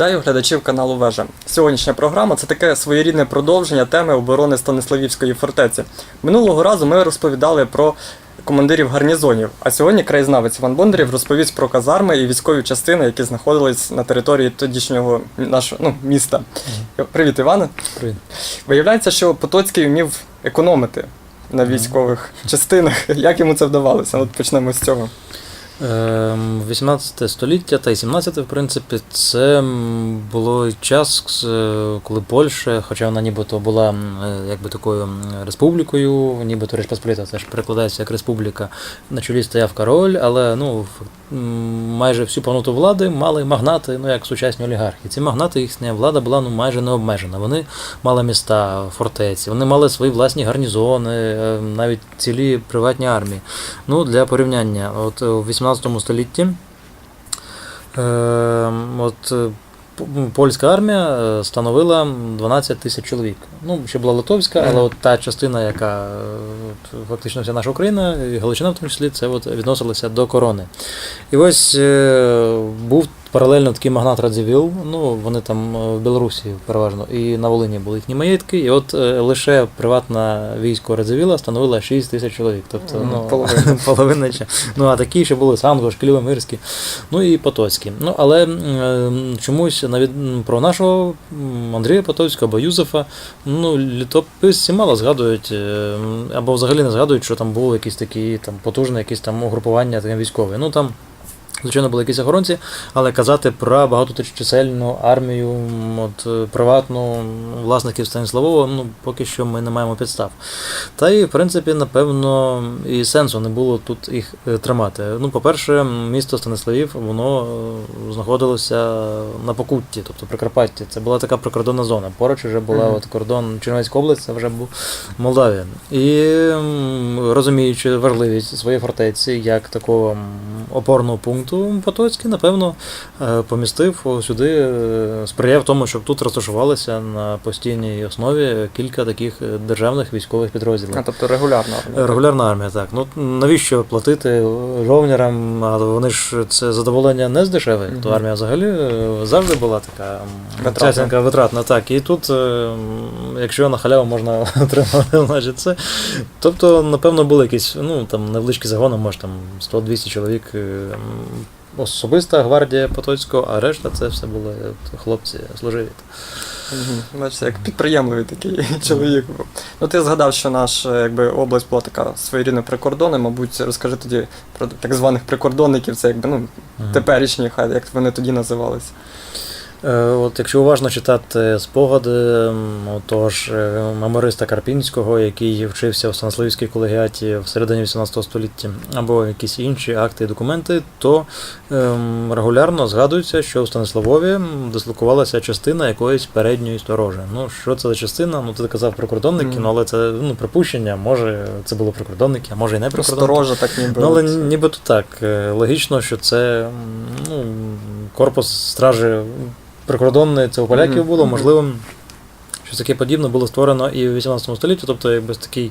Вітаю глядачів каналу Вежа. Сьогоднішня програма це таке своєрідне продовження теми оборони Станиславівської фортеці. Минулого разу ми розповідали про командирів гарнізонів, а сьогодні краєзнавець Іван Бондарів розповість про казарми і військові частини, які знаходились на території тодішнього нашого ну, міста. Привіт, Іване. Привіт. Виявляється, що Потоцький вмів економити на військових частинах. Як йому це вдавалося? От почнемо з цього. Ем, 18 століття та й 17, в принципі, це було час, е, коли Польща, хоча вона нібито була е, якби такою республікою, нібито Річ Посполита теж перекладається як республіка. На чолі стояв король, але ну, майже всю повноту влади мали магнати, ну як сучасні олігархи. Ці магнати, їхня влада була ну, майже не обмежена. Вони мали міста, фортеці, вони мали свої власні гарнізони, е, навіть цілі приватні армії. Ну, для порівняння, от е, у 18 столітті е, от, е, польська армія е, становила 12 тисяч чоловік. Ну, ще була литовська, але от та частина, яка от, фактично вся наша Україна, і Галичина в тому числі, це от відносилася до корони. І ось був паралельно такий магнат Радзивіл, ну вони там е, в Білорусі переважно, і на Волині були їхні маєтки, і от е, лише приватне військо Радзивіла становило 6 тисяч чоловік. Тобто, ну, половина. половина ще. Ну, а такі ще були Сангош, Кілівомирські, ну і Потоцькі. Ну, але м, чомусь навіть про нашого Андрія Потоцького або Юзефа, ну, літописці мало згадують, е, або взагалі не згадують, що там було якісь такі там потужне якісь там угрупування таке військове. Ну там. Звичайно, були якісь охоронці, але казати про багаточисельну армію, от, е, приватну власників Станіславова, ну, поки що ми не маємо підстав. Та й, в принципі, напевно, і сенсу не було тут їх е, тримати. Ну, по-перше, місто Станиславів, воно е, знаходилося на Покутті, тобто Прикарпатті. Це була така прикордонна зона. Поруч вже була Мгм. от кордон Чернівецька область, це вже був Молдавія. І розуміючи важливість своєї фортеці як такого опорного пункту, Потоцький, напевно, е, помістив сюди, е, сприяв тому, щоб тут розташувалися на постійній основі кілька таких державних військових підрозділів. А, тобто регулярно. Е, Регулярна армія, так. Ну навіщо платити жовнірам? А вони ж це задоволення не з дешевих. То армія взагалі е, завжди була така Витратна. витратна. Так. І тут, якщо на халяву можна отримати, значить це. Тобто, напевно, були якісь ну, там невеличкі загони, може там 100-200 чоловік. Е, Особиста гвардія Потоцького, а решта це все були хлопці служиві. Мгм. Бачите, як підприємливий такий чоловік був. Ну ти згадав, що наша якби, область була така своєрідна прикордонна, мабуть, розкажи тоді про так званих прикордонників, це якби ну, теперішні, хай як вони тоді називалися. Е, От якщо уважно читати спогади того ж е, мемориста Карпінського, який вчився в Станиславівській колегіаті в середині 18 століття, або якісь інші акти і документи, то ем, регулярно згадується, що в Станиславові дислокувалася частина якоїсь передньої сторожі. Ну, що це за частина? Ну, ти казав прикордонники, Мгм. ну, але це ну, припущення, може це були прикордонники, а може і не прикордонники. Сторожа так ніби. Ну, але нібито так. Е, Логічно, що це ну, корпус стражі прикордонний, це у поляків було, можливо. Щось таке подібне було створено і в 18 столітті, тобто якби такий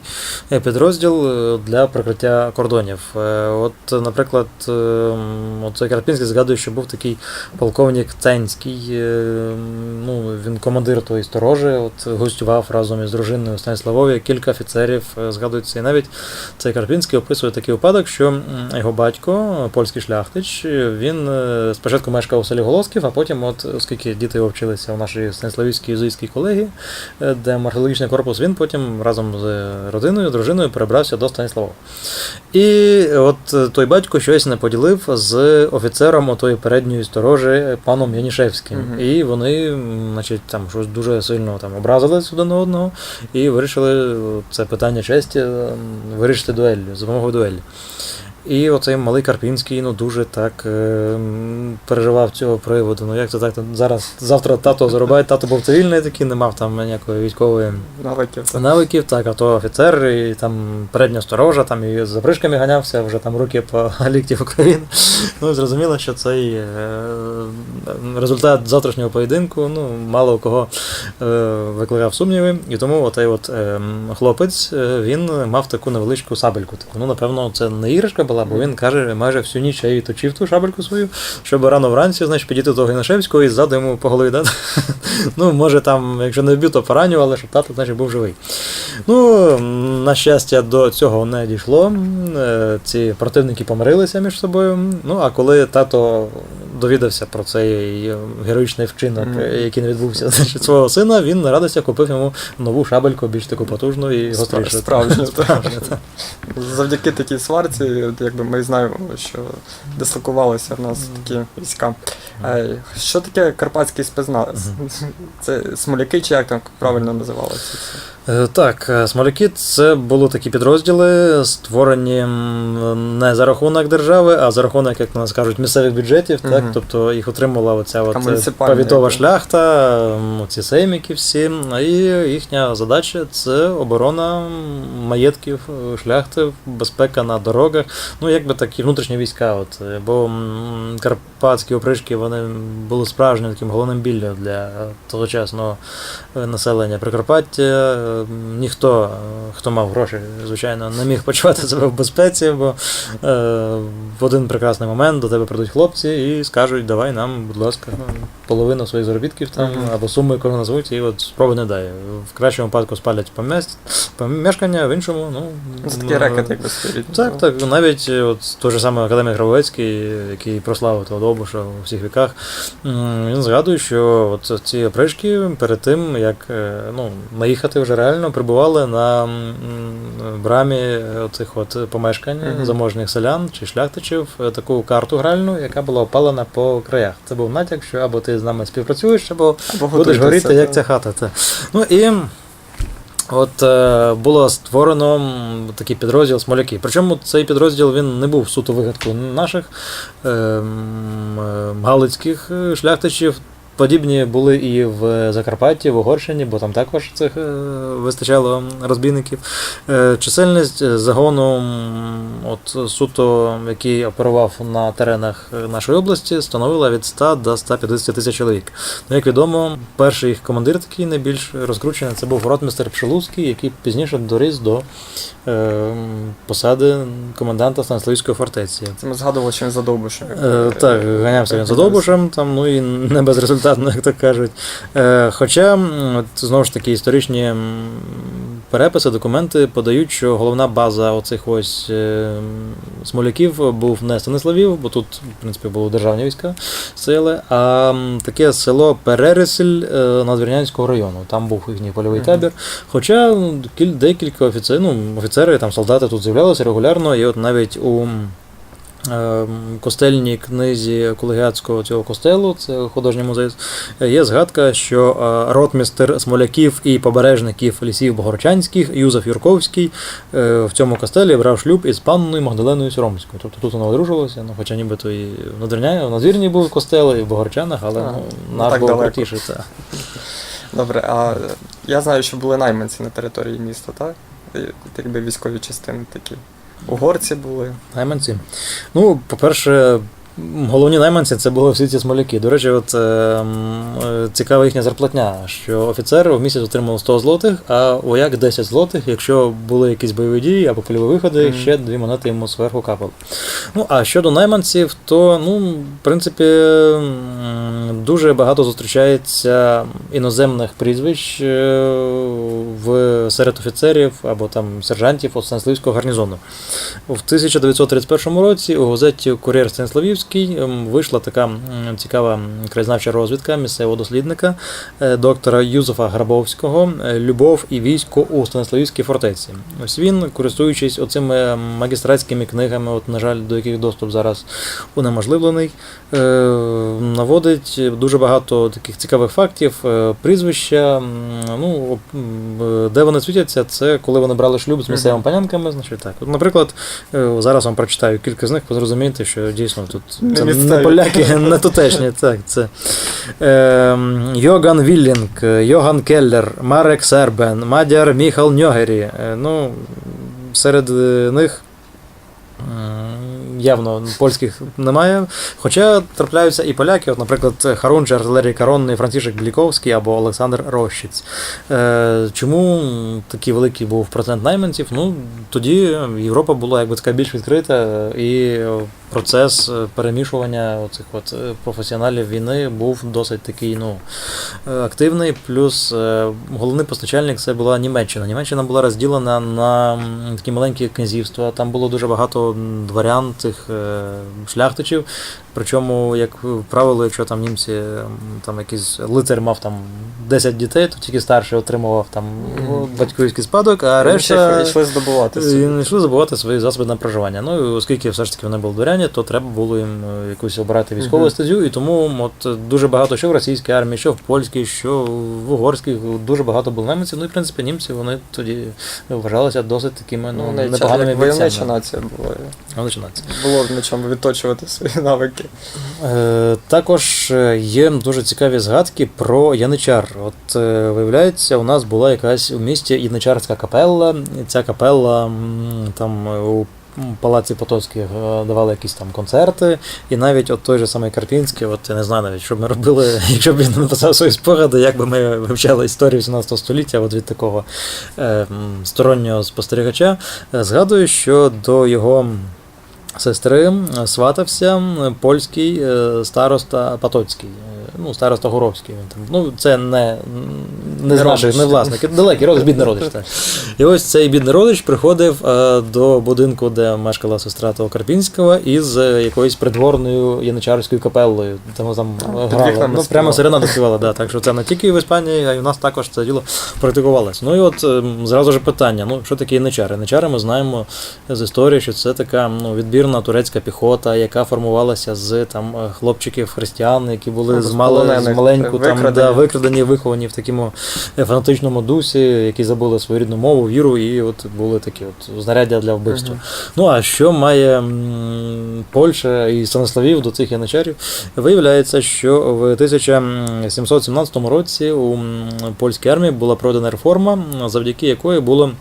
е, підрозділ е, для прикриття кордонів. Е, От, наприклад, е, м, от цей Карпінський згадує, що був такий полковник Ценський, ну, він командир тої сторожі, от гостював разом із дружиною Станіславові, кілька офіцерів е, згадується. І навіть цей Карпінський описує такий випадок, що його батько, польський шляхтич, він е, спочатку мешкав у селі Голосків, а потім, от, оскільки діти його вчилися в нашій Станіславівській єзуїтській колегії, е, де археологічний корпус, він потім разом з родиною, дружиною перебрався до Станіслава. І от е, той батько щось не поділив з офіцером отої передньої сторожі паном Янішевським. Мгм. І вони, значить, там щось дуже сильно там образились один на одного і вирішили це питання честі вирішити дуеллю, за допомогою дуелі. І оцей малий Карпінський ну дуже так е, переживав цього приводу. Ну як це так? Зараз завтра тато зарубає, тато був цивільний такий, не мав там ніякої військової навиків. це. навиків, так, а то офіцер, і там передня сторожа, там і з запришками ганявся, вже там руки по лікті в Україні. Ну, зрозуміло, що цей е, результат завтрашнього поєдинку, ну, мало у кого е, викликав сумніви. І тому отей от е, хлопець, він мав таку невеличку сабельку. Таку. Ну, напевно, це не іграшка була, весела, бо він каже, майже всю ніч я точив ту шабельку свою, щоб рано вранці, значить, підійти до Гайнашевського і ззаду йому по голові дати. Ну, може, там, якщо не вбив, то пораню, але щоб тато, значить, був живий. Ну, на щастя, до цього не дійшло. Е, Ці противники помирилися між собою. Ну, а коли тато довідався про цей е, героїчний вчинок, е, який не відбувся значить, свого сина, він на радостях купив йому нову шабельку, більш таку потужну і гострішу. справжню. Завдяки такій сварці, якби ми знаємо, що дислокувалися в нас такі війська. Е, Що таке карпатський спецназ? Це смоляки, чи як там правильно називалося? Е, Так, е, смоляки це були такі підрозділи, створені не за рахунок держави, а за рахунок, як нас кажуть, місцевих бюджетів. Так? Мгм. Тобто їх отримала оця от е, повітова шляхта, ці сейміки всі. І їхня задача це оборона маєтків шляхти, безпека на дорогах. Ну, якби такі внутрішні війська. От, бо карпатські опришки вони були справжнім таким головним біллю для тогочасного населення Прикарпаття. Е, Ніхто, е, хто мав гроші, звичайно, не міг почувати себе в безпеці, бо е, в один прекрасний момент до тебе прийдуть хлопці і скажуть, давай нам, будь ласка, половину своїх заробітків там або суми, яку назвуть, і от спроби не дай. В кращому випадку спалять помешкання, в іншому, ну. Це такий е, рекет, якби стоїть. так, так. Навіть от той же самий академік Гравецький, який прославив того Довбуша у всіх віках, він згадує, що от ці опришки перед тим, як ну, наїхати вже реально, прибували на брамі цих от помешкань Мгм. заможних селян чи шляхтичів е, таку карту гральну, яка була опалена по краях. Це був натяк, що або ти з нами співпрацюєш, або Або будеш горіти, як ця хата. Та. Ну і от е, було створено такий підрозділ смоляки. Причому цей підрозділ він не був суто вигадку наших е, е, галицьких е, шляхтичів. Подібні були і в Закарпатті, в Угорщині, бо там також цих е, вистачало розбійників. Е, Чисельність е, загону, от суто, який оперував на теренах нашої області, становила від 100 до 150 тисяч чоловік. Ну, як відомо, перший їх командир такий найбільш розкручений, це був ротмістер Пшелуцький, який пізніше доріс до е, посади коменданта Станиславської фортеці. Це ми згадували, що він задовбуше. Е, так, ганявся він за Довбушем, там, ну і не безрезультатно, як то кажуть. Е, хоча, от, знову ж таки, історичні переписи, документи подають, що головна база оцих ось е, смоляків був не Станиславів, бо тут, в принципі, були державні війська сили, а таке село Перерисль е, Надвірнянського району. Там був їхній польовий Мгм. табір. Хоча декілька офіцерів, ну, офіцери, там, солдати тут з'являлися регулярно, і от навіть у костельній книзі колегіатського цього костелу, це художній музей, є згадка, що е, ротмістер Смоляків і побережників лісів Богорчанських Юзеф Юрковський е, в цьому костелі брав шлюб із панною Магдаленою Сіромською. Тобто тут вони одружувалися, ну, хоча нібито і в Надвірня- в Надвірні був костел, і в Богорчанах, але А, ну, ну, був далеко. крутіший. Та. Добре, а я знаю, що були найманці на території міста, так? Якби військові частини такі. Угорці були. Найманці. Ну, по-перше, головні найманці це були всі ці смоляки. До речі, от, е, е, цікава їхня зарплатня, що офіцер в місяць отримав 100 злотих, а вояк 10 злотих, якщо були якісь бойові дії або польові виходи, Мгм. ще дві монети йому зверху капали. Ну, а щодо найманців, то, ну, в принципі, дуже багато зустрічається іноземних прізвищ е, в серед офіцерів або там сержантів от Станиславського гарнізону. В 1931 році у газеті Кур'єр Станіславівський ем, вийшла така цікава краєзнавча розвідка місцевого дослідника е, доктора Юзефа Грабовського е, Любов і військо у Станіславівській фортеці. Ось він, користуючись оцими магістратськими книгами, от, на жаль, до яких доступ зараз унеможливлений, е, наводить дуже багато таких цікавих фактів, прізвища. Ну, де вони світяться, це коли вони брали шлюб з місцевими панянками. Значить, так. От, наприклад, зараз вам прочитаю кілька з них, ви зрозумієте, що дійсно тут це не місцеві. поляки, не тутешні. Так, це е, Йоган Віллінг, Йоган Келлер, Марек Сербен, Мадяр Міхал Ньогері. Е, Ну, серед е, них явно польських немає. Хоча трапляються і поляки, от, наприклад, Харунжий, артилерії Коронний, Францішек Бліковський або Олександр Рощиць. Е, Чому такий великий був процент найманців? Ну, тоді Європа була якби така більш відкрита, і процес е, перемішування оцих от е, професіоналів війни був досить такий ну, е, активний. Плюс головний постачальник це була Німеччина. Німеччина була розділена на такі маленькі князівства. Там було дуже багато дворян, цих шляхтичів. Причому, як правило, якщо там німці там якийсь лицар мав там 10 дітей, то тільки старший отримував там батьківський спадок, а решта йшли здобувати. і йшли забувати свої засоби на проживання. Ну і оскільки все ж таки вони були дворяні, то треба було їм е, якусь обирати військову Мгм. стезю. І тому от дуже багато що в російській армії, що в польській, що в угорській, дуже багато було найманців. Ну і в принципі німці вони тоді вважалися досить такими ну, непоганими войовнича нація була. Вони починаються. Було в чому відточувати свої навики. Е, Також е, є дуже цікаві згадки про яничар. От е, виявляється, у нас була якась у місті яничарська капелла. Ця капелла там у Палаці Потоцьких давали якісь там концерти, і навіть от той же самий Карпінський, от я не знаю навіть, що ми робили, якщо б він написав свої спогади, як би ми вивчали історію 18 століття, от від такого е, стороннього спостерігача. Згадую, що до його сестри е, сватався польський е, староста Патоцький, е, ну, староста Горовський. Він там. Ну, це не, не з наших, не власники, далекий родич, бідний родич. Так. І ось цей бідний родич приходив е, до будинку, де мешкала сестра того Карпінського, із е, якоюсь придворною яничарською капеллою. Там А, е, вікнами Ну, прямо серена співала, да. Так що це не тільки в Іспанії, а й у нас також це діло практикувалось. Ну і от е, зразу ж питання: ну що таке яничари? Яничари ми знаємо з історії, що це така ну, відбірна турецька піхота, яка формувалася з там е, хлопчиків християн, які були з, з мали, з маленьку там викрадені. да, викрадені, виховані в такому е, фанатичному дусі, які забули свою рідну мову, віру, і от були такі от знаряддя для вбивства. Ну а що має м, Польща і Станиславів до цих яничарів? Виявляється, що в 1717 році у м, польській армії була проведена реформа, завдяки якої було.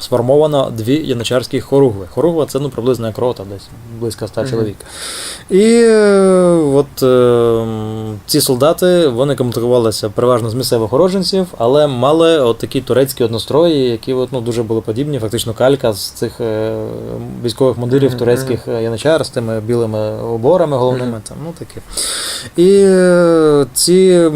Сформовано дві яничарські хоругви. Хоругва це ну, приблизно як рота, десь близько ста Мгм. чоловік. І от е, ці солдати вони комплектувалися переважно з місцевих уродженців, але мали от такі турецькі однострої, які от, ну, дуже були подібні, фактично калька з цих е, військових мундирів Мгм, турецьких е, яничар з тими білими оборами головними. Там, ну, такі. І е, ці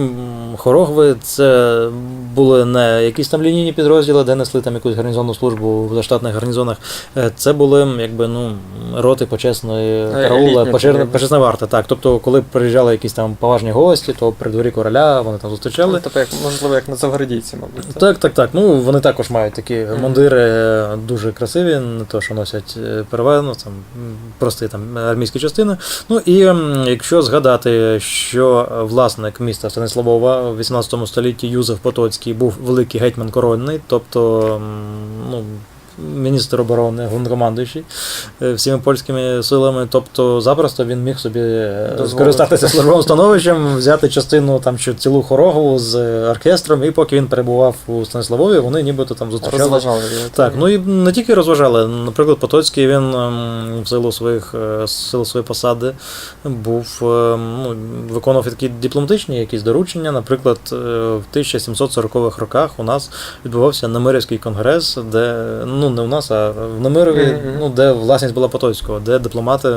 хорогви це були не якісь там лінійні підрозділи, де несли там якусь гарнізонну службу в заштатних гарнізонах. Е, Це були якби ну роти почесної Ну, караула, почесна, варта. Так, тобто, коли приїжджали якісь там поважні гості, то при дворі короля вони там зустрічали. Ну, Тобто, як, можливо, як на Завгородійці, мабуть. Так, так, так. Ну вони також мають такі мундири е, дуже красиві, не то, що носять е, переважно там прості там армійські частини. Ну і якщо згадати, що е, власник міста Станиславова в 18 столітті Юзеф Потоцький був великий гетьман коронний, тобто м, ну. Міністр оборони, головнокомандуючий е, всіми польськими силами, тобто запросто він міг собі е, Дозволити. скористатися службовим становищем, взяти частину там чи цілу хорову з оркестром, і поки він перебував у Станиславові, вони нібито там зустрічали. Розважали. Так, ну і не тільки розважали. Наприклад, Потоцький він ем, в силу своїх е, сил своєї посади був ем, ну, виконував такі дипломатичні якісь доручення. Наприклад, в 1740-х роках у нас відбувався Немирівський конгрес, де ну не у нас, а в Немирові, Мгм. ну де власність була Потоцького, де дипломати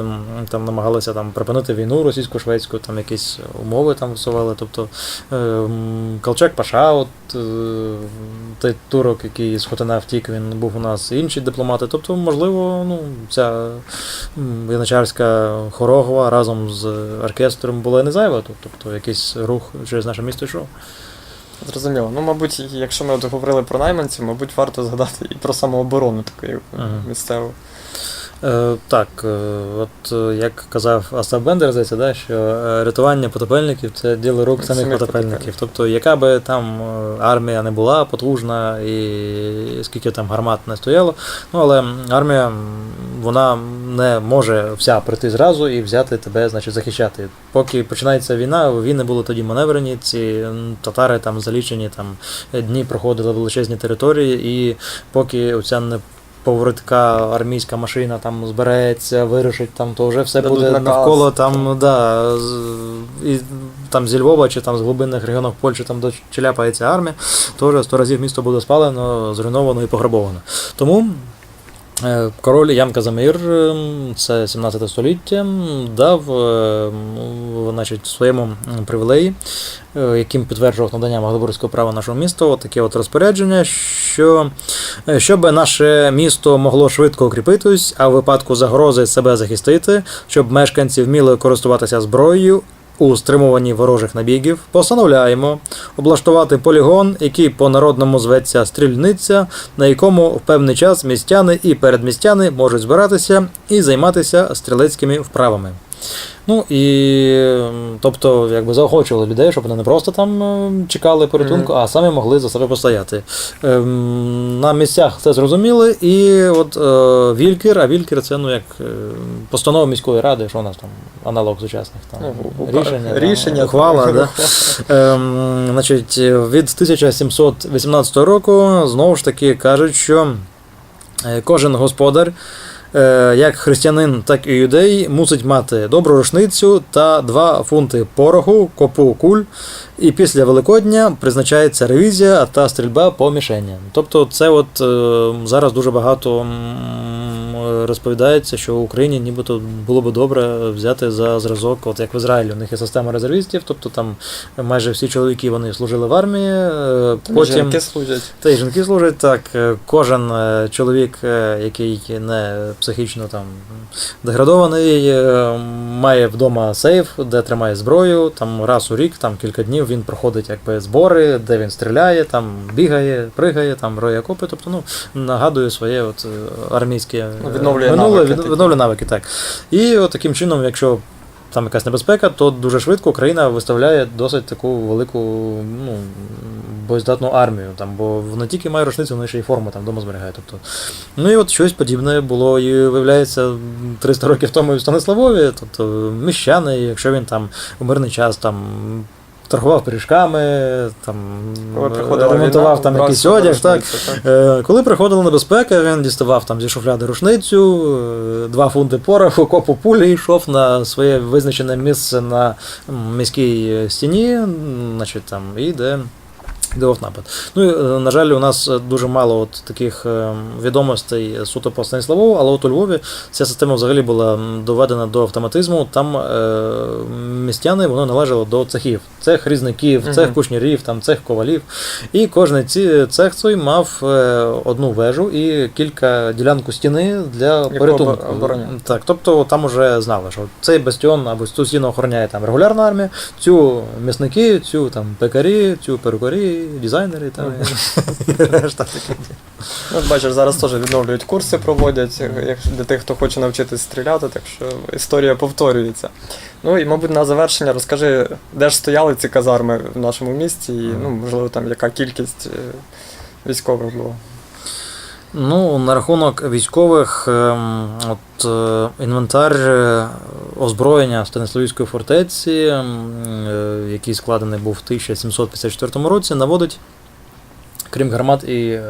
там намагалися там припинити війну російсько-шведську, там якісь умови там висували. Тобто е, Колчак Паша, от е, той турок, який з Хотина втік, він був у нас інші дипломати. Тобто, можливо, ну, ця м, яничарська хорогва разом з оркестром була не зайва. Тобто якийсь рух через наше місто йшов. Зрозуміло. Ну, мабуть, якщо ми от говорили про найманців, мабуть, варто згадати і про самооборону таку Ага. місцеву. Е, так, е, от е, як казав Остап Бендер, здається, да, що е, рятування потопельників це діло рук самих Самих потопельників. потопельників. Тобто, яка би там армія не була потужна і скільки там гармат не стояло, ну але армія вона не може вся прийти зразу і взяти тебе, значить, захищати. Поки починається війна, війни були тоді маневрені, ці татари там залічені там дні проходили величезні території, і поки оця не поворотка армійська машина там збереться, вирушить, там, то вже все Дадуть буде наказ. навколо там, да, з, і, там зі Львова чи там з глибинних регіонів Польщі там дочеляпається армія, то вже сто разів місто буде спалено, зруйновано і пограбовано. Тому Е, Король Ян Казимир, ем, це 17 століття, дав е, значить, своєму привілеї, е, яким підтверджував надання Магдебурзького права нашого міста, таке от розпорядження, що е, щоб наше місто могло швидко укріпитись, а в випадку загрози себе захистити, щоб мешканці вміли користуватися зброєю. У стримуванні ворожих набігів постановляємо облаштувати полігон, який по народному зветься стрільниця, на якому в певний час містяни і передмістяни можуть збиратися і займатися стрілецькими вправами. Ну і тобто, якби заохочували людей, щоб вони не просто там е, чекали порятунку, а самі могли за себе постояти. Ем, На місцях це зрозуміли, і от е, Вількер, а Вількер це ну як е, постанова міської ради, що у нас там аналог сучасних там Ну, ука- рішення, там, рішення, ухвала, да. Ем, значить, від 1718 року знову ж таки кажуть, що е, кожен господар, як християнин, так і юдей, мусить мати добру рушницю та 2 фунти пороху, копу куль, і після Великодня призначається ревізія та стрільба по мішенням. Тобто, це от е, зараз дуже багато розповідається, що в Україні нібито було би добре взяти за зразок, от як в Ізраїлі, у них є система резервістів, тобто там майже всі чоловіки вони служили в армії. е, Потім жінки служать. та й жінки служать так. е, Кожен чоловік, який не психічно там деградований, має вдома сейф, де тримає зброю. Там раз у рік, там кілька днів він проходить якби збори, де він стріляє, там бігає, пригає, там роє окопи. Тобто, ну нагадує своє от е, армійське е, Ну, відновлює минуле, навики від- відновлює навики, так. І от таким чином, якщо там якась небезпека, то дуже швидко Україна виставляє досить таку велику ну, боєздатну армію. Там, бо не тільки має рушницю, вони ще й форму там вдома зберігає. Тобто. Ну і от щось подібне було і виявляється 300 років тому і в Станиславові. Тобто міщани, якщо він там у мирний час там. Торгував пиріжками, там Коли ремонтував війна, там якийсь одяг, так. так. Е, Коли приходила небезпека, він діставав там зі шуфляди рушницю, е, два фунти пороху, копу пулі, йшов на своє визначене місце на міській стіні, значить там, і йде. Йде напад. Ну і, е, на жаль, у нас е, дуже мало от таких е, відомостей суто по Станіславову, але от у Львові ця система взагалі була доведена до автоматизму. Там містяни воно належало до цехів. Цех різників, цех кушнірів, там цех ковалів. І кожен ці цех цей мав одну вежу і кілька ділянку стіни для порятунку. Так, тобто там уже знали, що цей бастіон або цю стіну охороняє там регулярна армія, цю м'ясники, цю там пекарі, цю перукарі, дизайнери там і решта таке. Ну, от бачиш, зараз теж відновлюють курси, проводять як для тих, хто хоче навчитись стріляти, так що історія повторюється. Ну і, мабуть, на завершення розкажи, де ж стояли ці казарми в нашому місті, і ну, можливо, там яка кількість е, військових було. Ну, на рахунок військових, ем, от е, інвентар е, озброєння Станиславівської фортеці, ем, е, який складений був в 1754 році, наводить, крім гармат і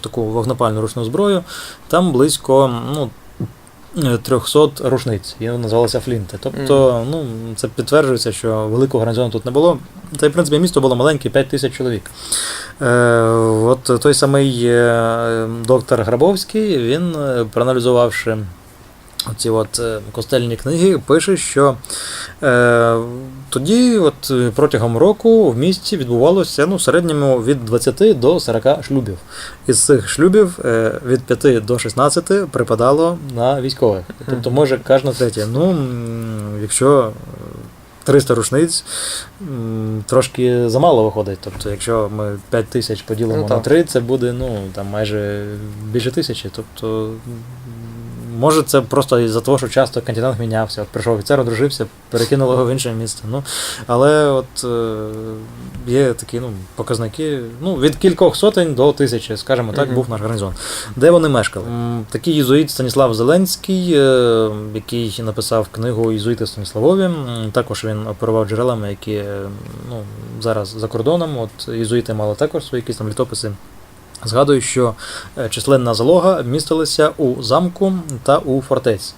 таку вогнепальну ручну зброю, там близько ну, 300 рушниць. Її називалися флінти. Тобто, ну, це підтверджується, що великого гарнізону тут не було. Та й, в принципі, місто було маленьке, 5 тисяч чоловік. Е, от той самий е, доктор Грабовський, він, е, проаналізувавши ці от е, костельні книги, пише, що е, тоді, от е, протягом року, в місті відбувалося ну, в середньому від 20 до 40 шлюбів. Із цих шлюбів е, від 5 до 16 припадало на військових. Тобто, може, кожна третя. Ну, якщо е, 300 рушниць, трошки замало виходить. Тобто, якщо ми 5 тисяч поділимо Ну, на так. 3, це буде ну, там, майже більше тисячі. Тобто, може, це просто із-за того, що часто континент мінявся. От прийшов офіцер, одружився, перекинули його в інше місце. Ну, але от е, є такі ну, показники ну, від кількох сотень до тисячі, скажімо так, Мгм. був наш гарнізон. Де вони мешкали? Такий єзуїт Станіслав Зеленський, е, який написав книгу Єзуїти Станіславові. Також він оперував джерелами, які е, ну, зараз за кордоном. От єзуїти мали також свої якісь там літописи. Згадую, що е, численна залога містилася у замку та у фортеці.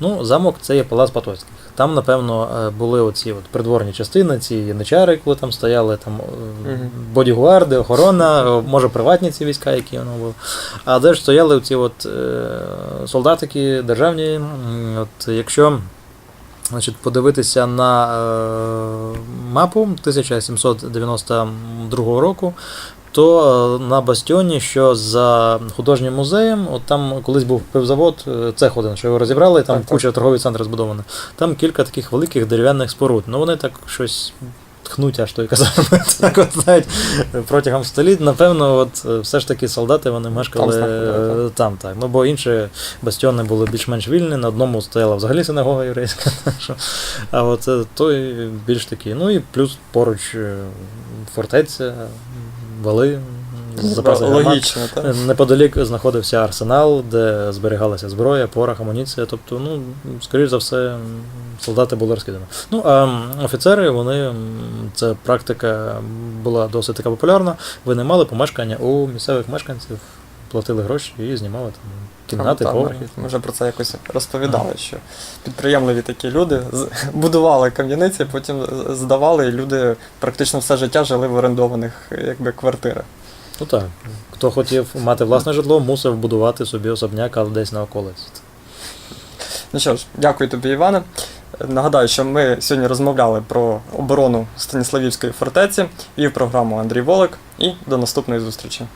Ну, замок це є палац Потоцьких. Там, напевно, е, були оці от придворні частини, ці яничари, коли там стояли, там е, бодігуарди, охорона, може приватні ці війська, які воно були. А де ж стояли ці от солдатики державні. От якщо значить, подивитися на мапу 1792 року, то е, на бастіоні, що за художнім музеєм, от там колись був пивзавод, е, цех один, що його розібрали, там Так, так. куча торговий центр збудована. Там кілька таких великих дерев'яних споруд. Ну вони так щось. Тхнуть аж той казарми. Так от знають, протягом століть, напевно, от е, все ж таки солдати вони мешкали Там е, там, так. Ну бо інші бастіони були більш-менш вільні, на одному стояла взагалі синагога єврейська. А от той більш такий. Ну і плюс поруч фортеця, вали, запаси гармат. Логічно, так? Неподалік знаходився арсенал, де зберігалася зброя, порох, амуніція. Тобто, ну, скоріш за все, солдати були розкидані. Ну, а офіцери, вони, ця це практика була досить така популярна. Вони мали помешкання у місцевих мешканців, платили гроші і знімали там кімнати, Там, поверхи. Ми вже про це якось розповідали, що підприємливі такі люди будували кам'яниці, потім здавали, і люди практично все життя жили в орендованих якби, квартирах. Ну так. Хто хотів мати власне житло, мусив будувати собі особняк, але десь на околиці. Ну що ж, дякую тобі, Іване. Нагадаю, що ми сьогодні розмовляли про оборону Станіславівської фортеці, вів програму Андрій Волик і до наступної зустрічі.